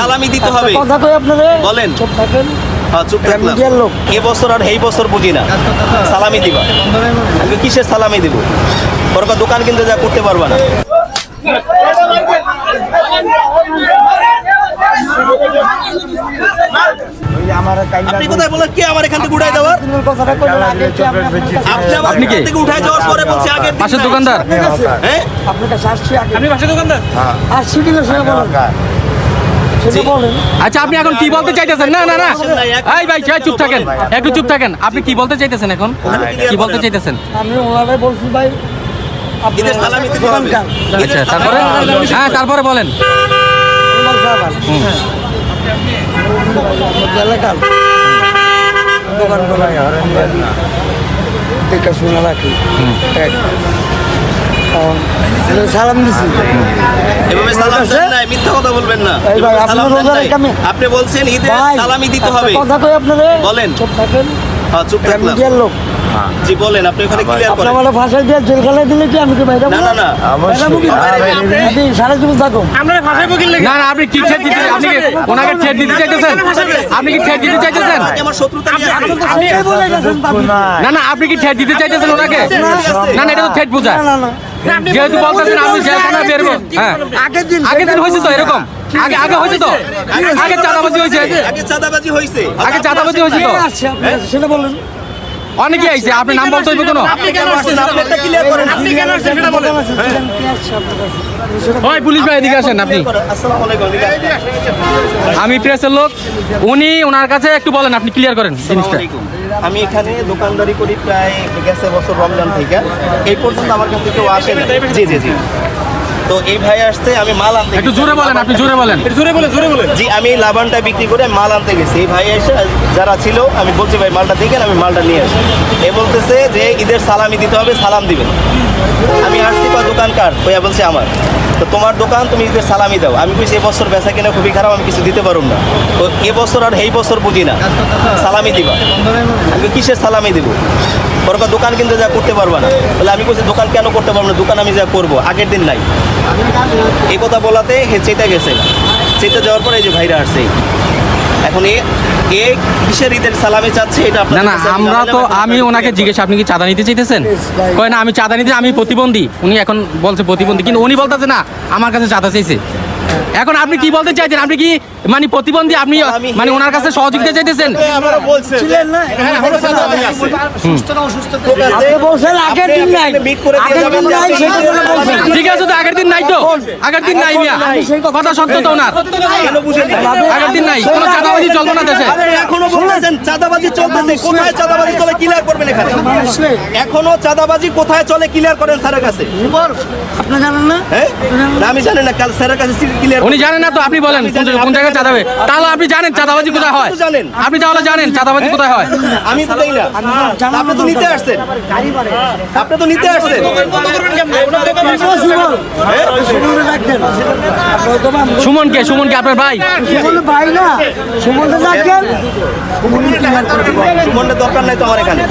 সালামি দিতে হবে। কথা কই আপনারে বলেন। চুপ থাকেন। হ্যাঁ, চুপ থাকলাম। এ বছর আর এই বছর বুঝি না। সালামি দিবা। আমি কিসের সালামি দিব? বরকা দোকান কিনতে যা করতে পারবা না। আপনি কোথায় বলেন কে আমার এখান থেকে উঠাই দেওয়ার? আপনি আমার এখান থেকে উঠাই যাওয়ার পরে বলছে আগে পাশের দোকানদার? হ্যাঁ আপনার কাছে আসছি আগে। আপনি পাশের দোকানদার? আসছি কিনা সেটা। বলেন। আচ্ছা আপনি এখন কি বলতে চাইতেছেন? না না না। এই ভাই এই চুপ থাকেন একটু চুপ থাকেন। আপনি কি বলতে চাইতেছেন এখন? কি বলতে চাইতেছেন? আমি ওনারাই বলছি ভাই। আচ্ছা তারপরে? হ্যাঁ তারপরে বলেন। দোকান শুনে রাখি। সালাম দিছি। এভাবে সালাম দেন নাই মিথ্যা কথা বলবেন না। এই ভাই, এভাবে আপনি সালাম দেন বলছেন ঈদে সালামি দিতে হবে। কথা কই আপনারে? বলেন। চুপ থাকেন। হ্যাঁ চুপ থাকলাম। লোক। জি বলেন আপনি ওখানে ক্লিয়ার করেন। আমার ফাঁসাই দিয়ে জেল খেলায় দিলে কি আমি কি বাইরে না না না। সারা জীবন থাকো না না আপনি কি ঠেট দিতে আপনি ওনাকে দিতে চাইতেছেন? আপনি কি ঠেট দিতে চাইতেছেন? আমার শত্রুতা নিয়ে বলে গেছেন না না আপনি কি ঠেট দিতে চাইতেছেন ওনাকে? না না এটা তো ঠেট বোঝায়। না না না। যেহেতু বলতেছেন আমি জেলখানা বেরবো হ্যাঁ। আগের দিন আগের দিন হয়েছে তো এরকম? আগে আগে হয়েছে তো? আগে চাঁদাবাজি হয়েছে। আগে চাঁদাবাজি হয়েছে। আগে চাঁদাবাজি হয়েছে তো? সেটা বলেন। অনেকে আইছে আপনি নাম বলতে হইবে কোনো? ওই পুলিশ ভাই এদিকে আসেন আপনি। আসসালামু আলাইকুম আমি প্রেসের লোক। উনি ওনার কাছে একটু বলেন আপনি ক্লিয়ার করেন জিনিসটা। আমি এখানে দোকানদারি করি প্রায় গেছে বছর রমজান থেকে। এই পর্যন্ত আমার কাছে কেউ আসে জি জি জি। তো এই ভাই আসছে আমি মাল আনতে একটু। জোরে বলেন আপনি জোরে বলেন। জোরে বলে জোরে বলে জি আমি লাবানটা বিক্রি করে মাল আনতে গেছি। এই ভাই এসে যারা ছিল আমি বলছি ভাই মালটা দেখেন আমি মালটা নিয়ে আসি। এ বলতেছে যে ঈদের সালামি দিতে হবে সালাম দিবেন। আমি আসছি বা দোকান কার? ভাইয়া বলছে আমার। তো তোমার দোকান তুমি ঈদের সালামি দাও। আমি কইছি এবছর বেচা কিনা খুবই খারাপ, আমি কিছু দিতে পারুম না। তো এবছর আর এই বছর বুঝি না। সালামি দিবা। আমি কিসের সালামি দিব? ওরকম দোকান কিন্তু যা করতে পারবা না। তাহলে আমি কইছি, দোকান কেন করতে পারব না? দোকান আমি যা করব, আগের দিন নাই। এই কথা বলাতে হে চেতে গেছে। চেতে যাওয়ার পরে এই যে ভাইরা আসছে। এখন এ কিসের ঈদের সালামি চাচ্ছে এটা না না আমরা তো আমি ওনাকে জিজ্ঞেস আপনি কি চাঁদা নিতে চাইতেছেন? কয় না আমি চাঁদা নিতে আমি প্রতিবন্ধী। উনি এখন বলছে প্রতিবন্ধী কিন্তু উনি বলতেছে না আমার কাছে চাঁদা চাইছে। এখন আপনি কি বলতে চাইছেন? আপনি কি মানে প্রতিবন্ধী আপনি মানে ওনার কাছে সহযোগিতা চাইতেছেন? ঠিক আছে। তো আগের দিন নাই তো? আগের দিন নাই কথা সত্য তো ওনার। কেন বুঝেন না? আগের দিন নাই কোনো চাঁদাবাজি চলবে না দেশে? এখনও বলতেছেন চাঁদাবাজি চলতেছে। কোথায় চাঁদাবাজি চলে? ক্লিয়ার করবেন এখানে। এখনও চাঁদাবাজি কোথায় চলে? ক্লিয়ার করেন স্যারের কাছে। আপনি জানেন না? হ্যাঁ? আমি জানি না কাল স্যারের কাছে ক্লিয়ার উনি জানেন না তো আপনি বলেন কোন জায়গায়- কোন জায়গায় চাঁদা হবে তাহলে আপনি জানেন চাঁদাবাজি কোথায় হয়। জানেন। আপনি তাহলে জানেন চাঁদাবাজি কোথায় হয়। আমি তো দেই না। আপনি তো নিতে আসছেন। আপনি তো নিতে আসছেন। হয়তো বা সুমনকে সুমনকে আপনার ভাই। সুমন ভাই না। সুমনের দরকার নাই তো আমার এখানে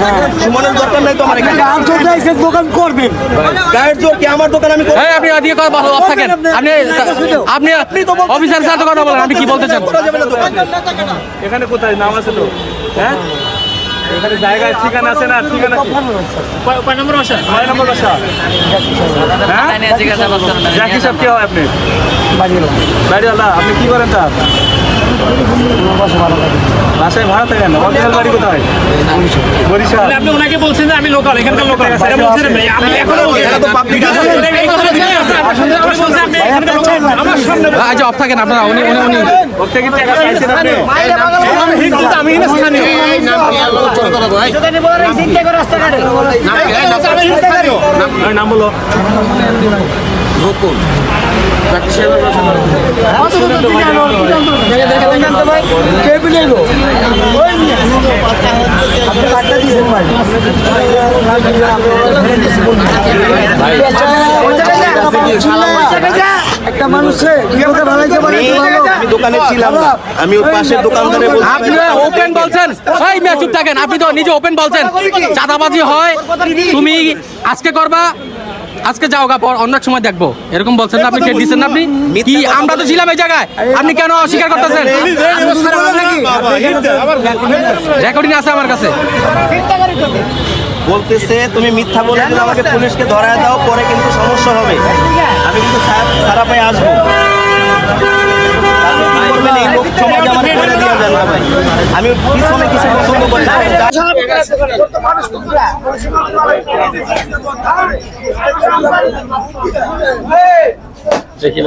সুমনের দরকার নাই তো আমার এখানে গান চলতে এসে দোকান করবেন গায়ের জোর কি আমার দোকান আমি করব? আপনি কথা বলো অফ থাকেন আপনি আপনি অফিসার সাথে কথা বলেন আপনি কি বলতে চান এখানে কোথায় নাম আছে তো হ্যাঁ এখানে জায়গায় ঠিকানা আছে না ঠিকানা কি কয়- কয় নম্বর বাসা নয় নম্বর বাসা হ্যাঁ জাকি সাহেব কে হয় আপনি বাড়িওয়ালা আপনি কি করেন তার বাসায় ভাড়া থাকেন অরিজিনাল বাড়ি কোথায়? বরিশাল। আপনি ওনাকে বলছেন যে আমি লোকাল এখানকার লোকাল সেটা বলছেন এখনও তো পাবলিক আছে। অফ থাকেন আপনারা উনি উনি উনি। ওর থেকে টাকা চাইছেন আপনি? আমি হিন্দু আমি এখানে স্থানীয়। ওই নাম বলো আমি দোকানে ছিলাম। আমি ওই পাশের দোকানদারে বলছি আপনি ওপেন বলছেন এই মিয়া চুপ থাকেন আপনি তো নিজে ওপেন বলছেন। চাঁদাবাজি হয় তুমি আজকে করবা আজকে যাও গা পর অন্য এক সময় দেখব। এরকম বলছেন না আপনি কে দিচ্ছেন না আপনি? কি আমরা তো ছিলাম এই জায়গায়। আপনি কেন অস্বীকার করতেছেন। রেকর্ডিং আছে আমার কাছে। বলতেছে তুমি মিথ্যা বলে দিলে আমাকে পুলিশকে ধরায় দাও পরে কিন্তু সমস্যা হবে। আমি কিন্তু সারা পায়ে আসব। সমাজে আমার করে দেওয়া যাবে না ভাই। আমি পিছনে কিছু পছন্দ করি দেখি